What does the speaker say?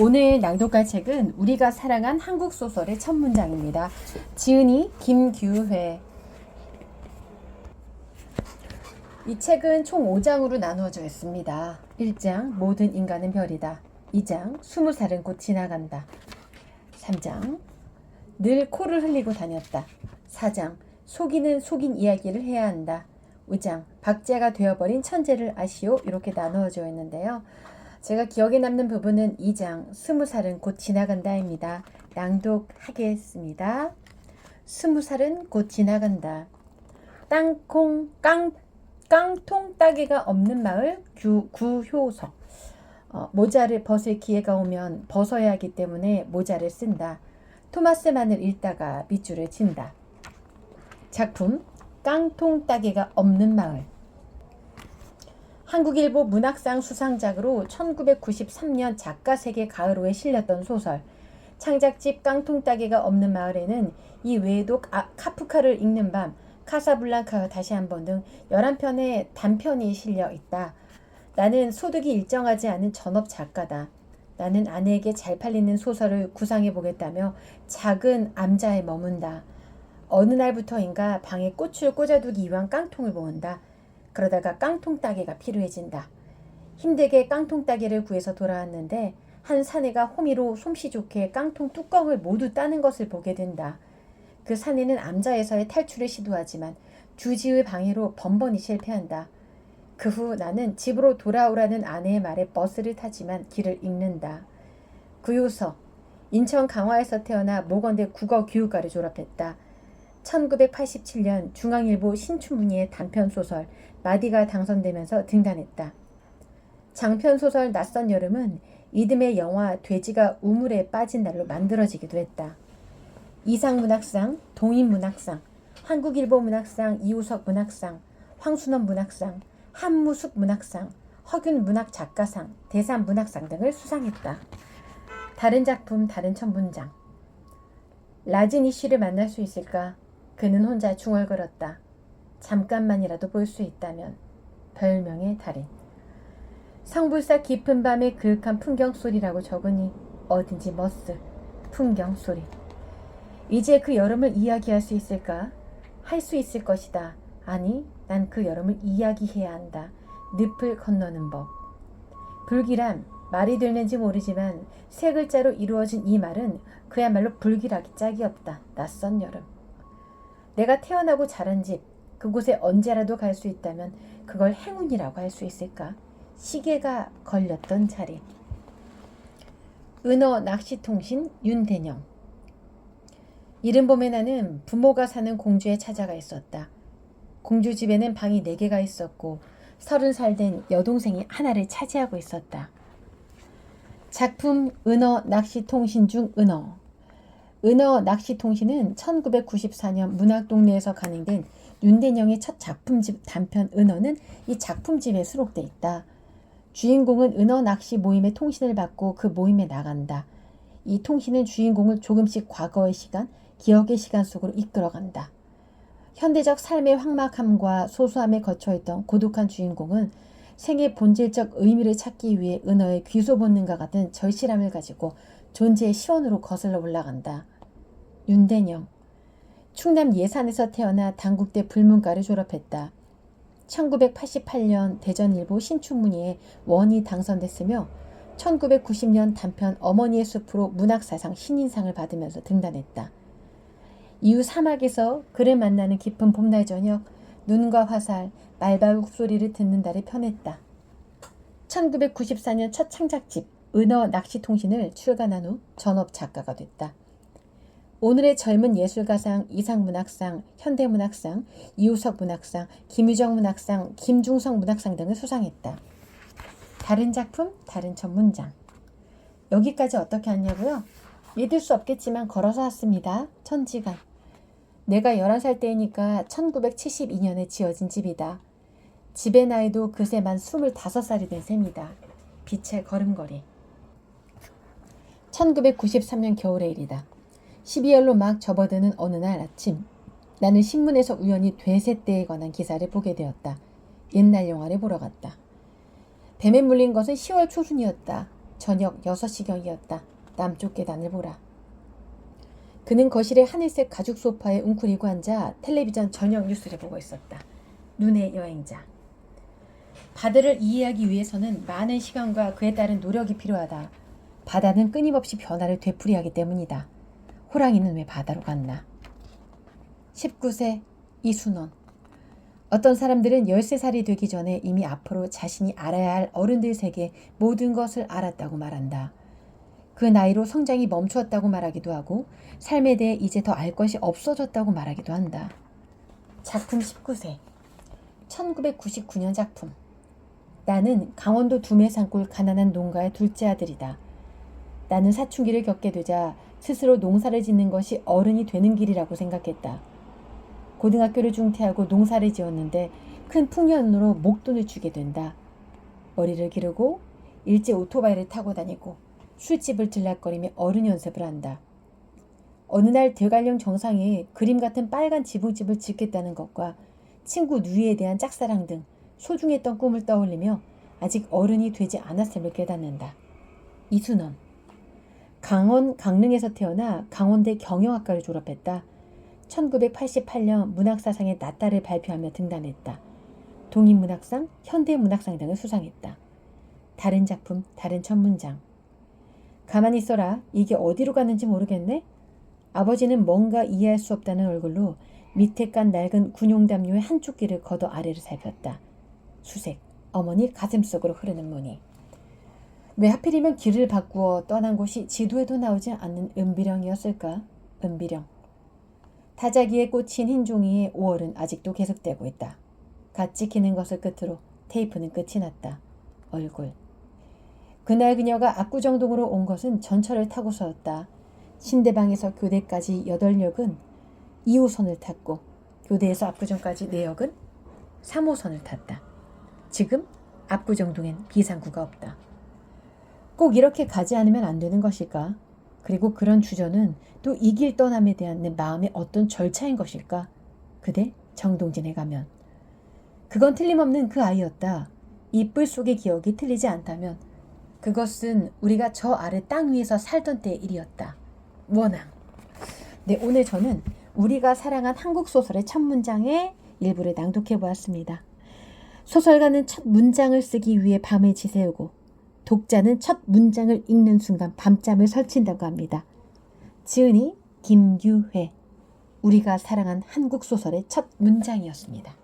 오늘 낭독할 책은 우리가 사랑한 한국 소설의 첫 문장입니다. 지은이 김규회. 이 책은 총 5장으로 나누어져 있습니다. 1장 모든 인간은 별이다. 2장 20살은 곧 지나간다. 3장 늘 코를 흘리고 다녔다. 4장 속이는 속인 이야기를 해야 한다. 5장 박제가 되어버린 천재를 아시오 이렇게 나누어져 있는데요. 제가 기억에 남는 부분은 2장 스무 살은 곧 지나간다입니다. 낭독하겠습니다. 스무 살은 곧 지나간다. 땅콩 깡 깡통 따개가 없는 마을 규, 구효석 어, 모자를 벗을 기회가 오면 벗어야 하기 때문에 모자를 쓴다. 토마스만을 읽다가 밑줄을 친다. 작품 깡통 따개가 없는 마을 한국일보 문학상 수상작으로 1993년 작가 세계 가을호에 실렸던 소설 창작집 깡통 따개가 없는 마을에는 이 외에도 아, 카프카를 읽는 밤, 카사블랑카가 다시 한번 등 11편의 단편이 실려 있다. 나는 소득이 일정하지 않은 전업 작가다. 나는 아내에게 잘 팔리는 소설을 구상해 보겠다며 작은 암자에 머문다. 어느 날부터인가 방에 꽃을 꽂아두기 위한 깡통을 모은다. 그러다가 깡통 따개가 필요해진다. 힘들게 깡통 따개를 구해서 돌아왔는데 한 사내가 호미로 솜씨 좋게 깡통 뚜껑을 모두 따는 것을 보게 된다. 그 사내는 암자에서의 탈출을 시도하지만 주지의 방해로 번번이 실패한다. 그 후 나는 집으로 돌아오라는 아내의 말에 버스를 타지만 길을 잃는다. 구요서 인천 강화에서 태어나 모건대 국어 교육과를 졸업했다. 1987년 중앙일보 신춘문예의 단편 소설 마디가 당선되면서 등단했다. 장편 소설 낯선 여름은 이듬해 영화 돼지가 우물에 빠진 날로 만들어지기도 했다. 이상문학상, 동인문학상, 한국일보 문학상, 이우석 문학상, 황순원 문학상, 한무숙 문학상, 허균 문학작가상, 대산 문학상 등을 수상했다. 다른 작품, 다른 첫 문장. 라지니 씨를 만날 수 있을까? 그는 혼자 중얼거렸다. 잠깐만이라도 볼 수 있다면 별명의 달인. 성불사 깊은 밤의 그윽한 풍경 소리라고 적으니 어딘지 머스 풍경 소리. 이제 그 여름을 이야기할 수 있을까? 할 수 있을 것이다. 아니, 난 그 여름을 이야기해야 한다. 늪을 건너는 법. 불길함, 말이 되는지 모르지만 세 글자로 이루어진 이 말은 그야말로 불길하기 짝이 없다. 낯선 여름. 내가 태어나고 자란 집, 그곳에 언제라도 갈 수 있다면 그걸 행운이라고 할 수 있을까? 시계가 걸렸던 자리. 은어 낚시통신 윤대령. 이른 봄에 나는 부모가 사는 공주에 찾아가 있었다. 공주 집에는 방이 네 개가 있었고 서른 살 된 여동생이 하나를 차지하고 있었다. 작품 은어 낚시통신 중 은어. 은어 낚시통신은 1994년 문학동네에서 간행된 윤대령의 첫 작품집 단편 은어는 이 작품집에 수록돼 있다. 주인공은 은어 낚시 모임의 통신을 받고 그 모임에 나간다. 이 통신은 주인공을 조금씩 과거의 시간, 기억의 시간 속으로 이끌어간다. 현대적 삶의 황막함과 소소함에 거쳐있던 고독한 주인공은 생의 본질적 의미를 찾기 위해 은어의 귀소 본능과 같은 절실함을 가지고 존재의 시원으로 거슬러 올라간다. 윤대령 충남 예산에서 태어나 당국대 불문과를 졸업했다. 1988년 대전일보 신춘문예에 원이 당선됐으며 1990년 단편 어머니의 숲으로 문학사상 신인상을 받으면서 등단했다. 이후 사막에서 그를 만나는 깊은 봄날 저녁 눈과 화살, 말발굽 소리를 듣는 달에 편했다. 1994년 첫 창작집 은어 낚시통신을 출간한 후 전업 작가가 됐다. 오늘의 젊은 예술가상, 이상문학상, 현대문학상, 이우석 문학상, 김유정 문학상, 김중성 문학상 등을 수상했다. 다른 작품, 다른 첫 문장. 여기까지 어떻게 왔냐고요? 믿을 수 없겠지만 걸어서 왔습니다. 천지간. 내가 11살 때이니까 1972년에 지어진 집이다. 집의 나이도 그새 만 25살이 된 셈이다. 빛의 걸음걸이. 1993년 겨울의 일이다. 12월로 막 접어드는 어느 날 아침, 나는 신문에서 우연히 되새떼에 관한 기사를 보게 되었다. 옛날 영화를 보러 갔다. 뱀에 물린 것은 10월 초순이었다. 저녁 6시경이었다. 남쪽 계단을 보라. 그는 거실의 하늘색 가죽 소파에 웅크리고 앉아 텔레비전 저녁 뉴스를 보고 있었다. 눈의 여행자. 바다를 이해하기 위해서는 많은 시간과 그에 따른 노력이 필요하다. 바다는 끊임없이 변화를 되풀이하기 때문이다. 호랑이는 왜 바다로 갔나? 19세 이순원. 어떤 사람들은 13살이 되기 전에 이미 앞으로 자신이 알아야 할 어른들 세계 모든 것을 알았다고 말한다. 그 나이로 성장이 멈추었다고 말하기도 하고 삶에 대해 이제 더 알 것이 없어졌다고 말하기도 한다. 작품 19세. 1999년 작품. 나는 강원도 두메산골 가난한 농가의 둘째 아들이다. 나는 사춘기를 겪게 되자 스스로 농사를 짓는 것이 어른이 되는 길이라고 생각했다. 고등학교를 중퇴하고 농사를 지었는데 큰 풍년으로 목돈을 주게 된다. 머리를 기르고 일제 오토바이를 타고 다니고 술집을 들락거리며 어른 연습을 한다. 어느 날 대관령 정상에 그림 같은 빨간 지붕집을 짓겠다는 것과 친구 누이에 대한 짝사랑 등 소중했던 꿈을 떠올리며 아직 어른이 되지 않았음을 깨닫는다. 이순원 강원 강릉에서 태어나 강원대 경영학과를 졸업했다. 1988년 문학사상의 낫다를 발표하며 등단했다. 동인문학상, 현대문학상 등을 수상했다. 다른 작품, 다른 첫 문장. 가만히 있어라. 이게 어디로 가는지 모르겠네? 아버지는 뭔가 이해할 수 없다는 얼굴로 밑에 깐 낡은 군용담요의 한쪽 귀를 걷어 아래를 살폈다. 수색. 어머니 가슴 속으로 흐르는 무늬. 왜 하필이면 길을 바꾸어 떠난 곳이 지도에도 나오지 않는 은비령이었을까? 은비령. 타자기에 꽂힌 흰 종이의 5월은 아직도 계속되고 있다. 갓 찍히는 것을 끝으로 테이프는 끝이 났다. 얼굴. 그날 그녀가 압구정동으로 온 것은 전철을 타고서였다. 신대방에서 교대까지 8역은 2호선을 탔고 교대에서 압구정까지 4역은 3호선을 탔다. 지금 압구정동엔 비상구가 없다. 꼭 이렇게 가지 않으면 안 되는 것일까? 그리고 그런 주저는 또 이 길 떠남에 대한 내 마음의 어떤 절차인 것일까? 그대 정동진에 가면. 그건 틀림없는 그 아이였다. 이뿔 속의 기억이 틀리지 않다면 그것은 우리가 저 아래 땅 위에서 살던 때의 일이었다. 원앙. 네, 오늘 저는 우리가 사랑한 한국 소설의 첫 문장의 일부를 낭독해 보았습니다. 소설가는 첫 문장을 쓰기 위해 밤을 지새우고 독자는 첫 문장을 읽는 순간 밤잠을 설친다고 합니다. 지은이 김규회 우리가 사랑한 한국 소설의 첫 문장이었습니다.